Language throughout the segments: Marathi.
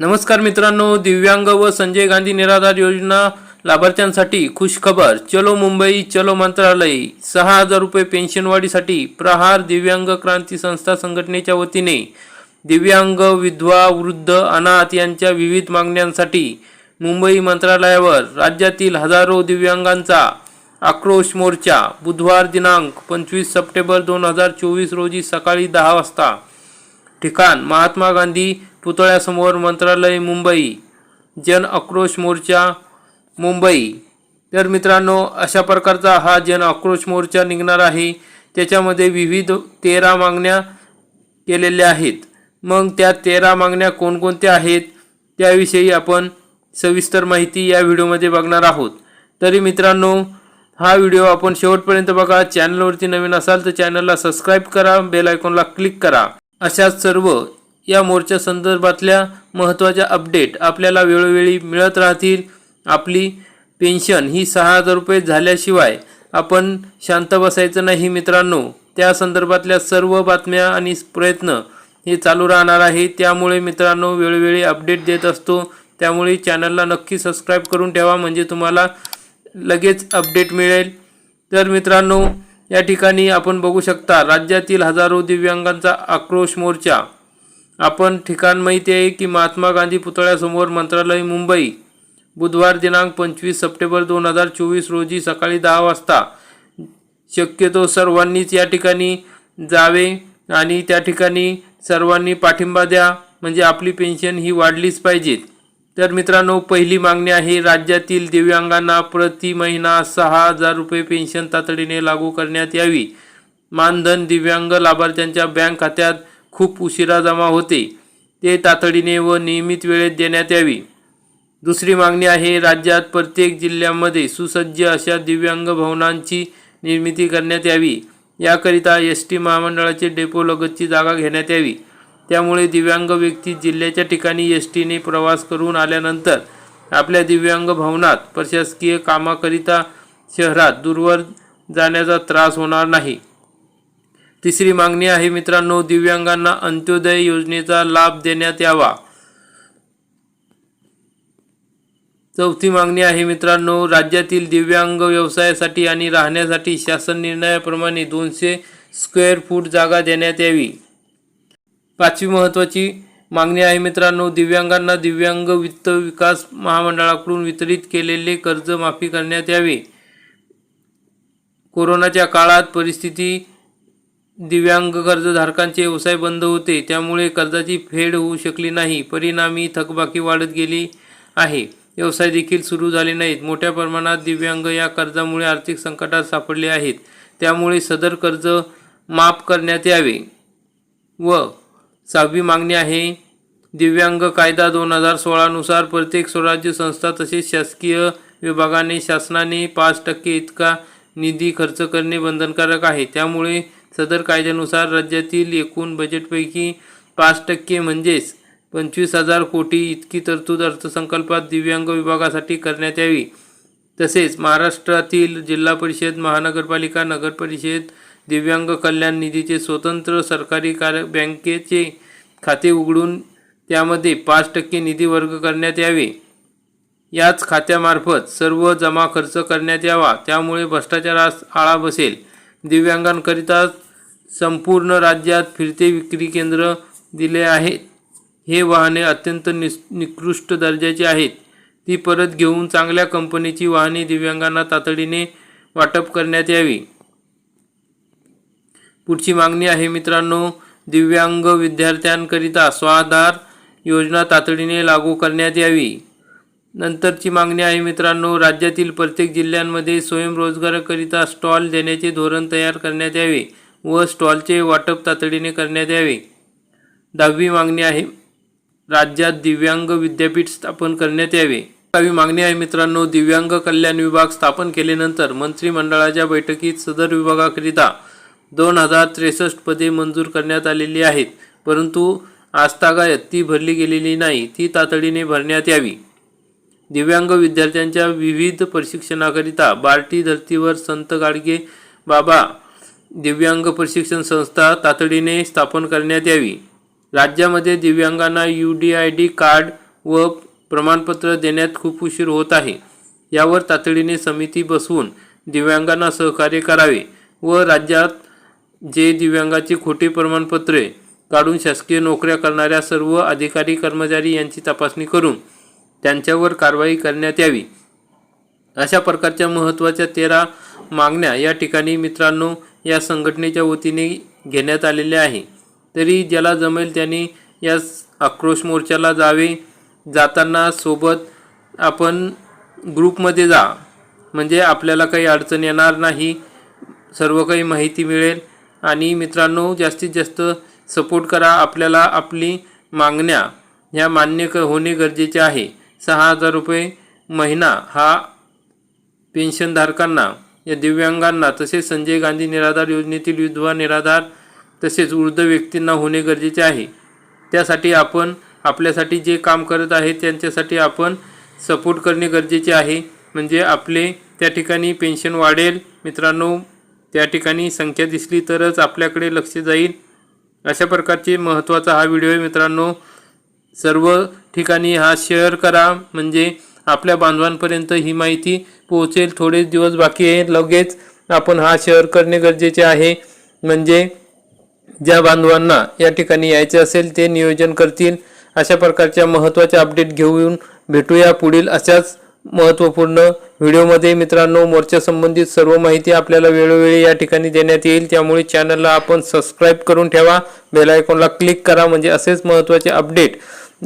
नमस्कार मित्रांनो दिव्यांग व संजय गांधी निराधार योजना लाभार्थ्यांसाठी खुशखबर. चलो मुंबई चलो मंत्रालय. सहा हजार रुपये पेन्शनवाढीसाठी प्रहार दिव्यांग क्रांती संस्था संघटनेच्या वतीने दिव्यांग विधवा वृद्ध अनाथ यांच्या विविध मागण्यांसाठी मुंबई मंत्रालयावर राज्यातील हजारो दिव्यांगांचा आक्रोश मोर्चा. बुधवार दिनांक पंचवीस सप्टेंबर दोन हजार चोवीस रोजी सकाळी दहा वाजता. ठिकाण महात्मा गांधी पुतळ्यासमोर मंत्रालय मुंबई जन आक्रोश मोर्चा मुंबई. तर मित्रांनो अशा प्रकारचा हा जन आक्रोश मोर्चा निघणार आहे. त्याच्यामध्ये विविध तेरा मागण्या केलेल्या आहेत. मग त्या तेरा मागण्या कोणकोणत्या आहेत त्याविषयी आपण सविस्तर माहिती या व्हिडिओमध्ये बघणार आहोत. तरी मित्रांनो हा व्हिडिओ आपण शेवटपर्यंत बघा. चॅनलवरती नवीन असाल तर चॅनलला सबस्क्राईब करा बेल आयकॉनला क्लिक करा. अशाच सर्व या मोर्चा संदर्भातल्या महत्त्वाच्या अपडेट आपल्याला वेळोवेळी मिळत राहतील. आपली पेन्शन ही सहा हजार रुपये झाल्याशिवाय आपण शांत बसायचं नाही मित्रांनो. त्या संदर्भातल्या सर्व बातम्या आणि प्रयत्न हे चालू राहणार आहे. त्यामुळे मित्रांनो वेळोवेळी अपडेट देत असतो. त्यामुळे चॅनलला नक्की सबस्क्राईब करून ठेवा म्हणजे तुम्हाला लगेच अपडेट मिळेल. तर मित्रांनो या ठिकाणी आपण बघू शकता राज्यातील हजारो दिव्यांगांचा आक्रोश मोर्चा. आपण ठिकाण माहिती आहे की महात्मा गांधी पुतळ्यासमोर मंत्रालय मुंबई. बुधवार दिनांक पंचवीस सप्टेंबर दोन हजार चोवीस रोजी सकाळी दहा वाजता. शक्यतो सर्वांनीच या ठिकाणी जावे आणि त्या ठिकाणी सर्वांनी पाठिंबा द्या म्हणजे आपली पेन्शन ही वाढलीच पाहिजेत. तर मित्रांनो पहिली मागणी आहे राज्यातील दिव्यांगांना प्रति महिना सहा हजार रुपये पेन्शन तातडीने लागू करण्यात यावी. मानधन दिव्यांग लाभार्थ्यांच्या बँक खात्यात खूप उशिरा जमा होते. ते तातडीने व नियमित वेळेत देण्यात यावी. दुसरी मागणी आहे राज्यात प्रत्येक जिल्ह्यामध्ये सुसज्ज अशा दिव्यांग भवनांची निर्मिती करण्यात यावी. याकरिता एस टी महामंडळाचे डेपो लगतची जागा घेण्यात यावी. त्यामुळे दिव्यांग व्यक्ती जिल्ह्याच्या ठिकाणी एस टीने प्रवास करून आल्यानंतर आपल्या दिव्यांग भवनात प्रशासकीय कामाकरिता शहरात दूरवर जाण्याचा त्रास होणार नाही. तिसरी मागणी आहे मित्रांनो दिव्यांगांना अंत्योदय योजनेचा लाभ देण्यात यावा. चौथी मागणी आहे मित्रांनो राज्यातील दिव्यांग व्यवसायासाठी आणि राहण्यासाठी शासन निर्णयाप्रमाणे दोनशे स्क्वेअर फूट जागा देण्यात यावी. पाचवी महत्त्वाची मागणी आहे मित्रांनो दिव्यांगांना दिव्यांग वित्त विकास महामंडळाकडून वितरित केलेले कर्ज माफी करण्यात यावे. कोरोनाच्या काळात परिस्थिती दिव्यांग कर्जधारकांचे व्यवसाय बंद होते. त्यामुळे कर्जाची फेड होऊ शकली नाही. परिणामी थकबाकी वाढत गेली आहे. व्यवसाय देखील सुरू झाले नाहीत. मोठ्या प्रमाणात दिव्यांग या कर्जामुळे आर्थिक संकटात सापडले आहेत. त्यामुळे सदर कर्ज माफ करण्यात यावे व सहावी मागणी आहे. दिव्यांग कायदा दोन हजार सोळानुसार प्रत्येक स्वराज्य संस्था तसेच शासकीय विभागाने शासनाने पाच टक्के इतका निधी खर्च करणे बंधनकारक आहे. त्यामुळे सदर कायद्यानुसार राज्यातील एकूण बजेटपैकी पाच टक्के म्हणजेच पंचवीस हजार कोटी इतकी तरतूद अर्थसंकल्पात दिव्यांग विभागासाठी करण्यात यावी. तसेच महाराष्ट्रातील जिल्हा परिषद महानगरपालिका नगरपरिषद दिव्यांग कल्याण निधीचे स्वतंत्र सरकारी कार्य बँकेचे खाते उघडून त्यामध्ये पाच टक्के निधी वर्ग करण्यात यावे. याच खात्यामार्फत सर्व जमा खर्च करण्यात यावा. त्यामुळे भ्रष्टाचारास आळा बसेल. दिव्यांगांकरिता संपूर्ण राज्यात फिरते विक्री केंद्र दिले आहेत. हे वाहने अत्यंत निस निकृष्ट दर्जाची आहेत. ती परत घेऊन चांगल्या कंपनीची वाहने दिव्यांगांना तातडीने वाटप करण्यात यावी. पुढची मागणी आहे मित्रांनो दिव्यांग विद्यार्थ्यांकरिता स्वाधार योजना तातडीने लागू करण्यात यावी. नंतरची मागणी आहे मित्रांनो राज्यातील प्रत्येक जिल्ह्यांमध्ये स्वयंरोजगाराकरिता स्टॉल देण्याचे धोरण तयार करण्यात यावे. व स्टॉलचे वाटप तातडीने करण्यात यावे. दहावी मागणी आहे. राज्यात दिव्यांग विद्यापीठ स्थापन करण्यात यावे. दहावी मागणी आहे मित्रांनो दिव्यांग कल्याण विभाग स्थापन केल्यानंतर मंत्रिमंडळाच्या बैठकीत सदर विभागाकरिता दोन हजार त्रेसष्ट पदे मंजूर करण्यात आलेली आहेत. परंतु आजतागायत ती भरली गेलेली नाही ती तातडीने भरण्यात यावी. दिव्यांग विद्यार्थ्यांच्या विविध प्रशिक्षणाकरिता बार्टी धर्तीवर संत गाडगे बाबा दिव्यांग प्रशिक्षण संस्था तातडीने स्थापन करण्यात यावी. राज्यामध्ये दिव्यांगांना U D I D card व प्रमाणपत्र देण्यात खूप उशीर होत आहे. यावर तातडीने समिती बसवून दिव्यांगांना सहकार्य करावे व राज्यात जे दिव्यांगाची खोटी प्रमाणपत्रे काढून शासकीय नोकऱ्या करणाऱ्या सर्व अधिकारी कर्मचारी यांची तपासणी करून त्यांच्यावर कारवाई करण्यात यावी. अशा प्रकारच्या महत्त्वाच्या तेरा मागण्या या ठिकाणी मित्रांनो या संघटनेच्या वतीने घेण्यात आलेले आहे. तरी ज्याला जमेल त्यांनी या आक्रोश मोर्चाला जावे. जाताना सोबत आपण ग्रुपमध्ये जा. म्हणजे आपल्याला काही अडचण येणार नाही. सर्व काही माहिती मिळेल. आणि मित्रांनो जास्तीत जास्त सपोर्ट करा आपल्याला आपली मागण्या. ह्या मान्य क होणे गरजेचे आहे. सहा हजार रुपये महिना हा पेन्शनधारकांना या दिव्यांगांना तसेच संजय गांधी निराधार योजनेतील विधवा निराधार तसेच वृद्ध व्यक्तींना होणे गरजेचे आहे. त्यासाठी आपण आपल्यासाठी जे काम करत आहे त्यांच्यासाठी आपण सपोर्ट करणे गरजेचे आहे. म्हणजे आपले त्या ठिकाणी पेन्शन वाढेल. मित्रांनो त्या ठिकाणी संख्या दिसली तरच आपल्याकडे लक्ष जाईल. अशा प्रकारचे महत्त्वाचा हा व्हिडिओ आहे मित्रांनो. सर्व ठिकाणी हा शेअर करा. म्हणजे आपल्या बांधवांपर्यंत ही माहिती पोहोचेल. थोडेच दिवस बाकी आहे. लगेच आपण हा शेअर करणे गरजेचे आहे. म्हणजे ज्या बांधवांना या ठिकाणी यायचे असेल ते नियोजन करतील. अशा प्रकारच्या महत्त्वाच्या अपडेट घेऊन भेटूया पुढील अशाच महत्त्वपूर्ण व्हिडिओमध्ये. मित्रांनो मोर्चा संबंधित सर्व माहिती आपल्याला वेळोवेळी या ठिकाणी देण्यात येईल. त्यामुळे चॅनलला आपण सबस्क्राईब करून ठेवा. बेल आयकॉनला क्लिक करा. म्हणजे असेच महत्त्वाचे अपडेट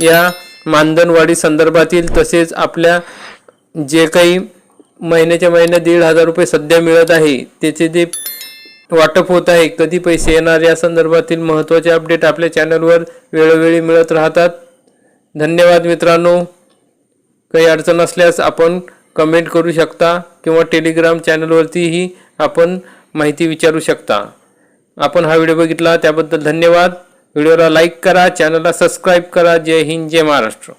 या मानधनवाढी संदर्भातील तसेच आपल्या जे काही महिन्याच्या महिन्यात दीड हजार रुपये सध्या मिळत आहे त्याचे जे वाटप होत आहे कधी पैसे येणार या संदर्भातील महत्त्वाचे अपडेट आपल्या चॅनलवर वेळोवेळी मिळत राहतात. धन्यवाद मित्रांनो. काही अडचण असल्यास आपण कमेंट करू शकता किंवा टेलिग्राम चॅनलवरतीही आपण माहिती विचारू शकता. आपण हा व्हिडिओ बघितला त्याबद्दल धन्यवाद. व्हिडिओला लाईक करा चॅनलला सबस्क्राईब करा. जय हिंद जय महाराष्ट्र.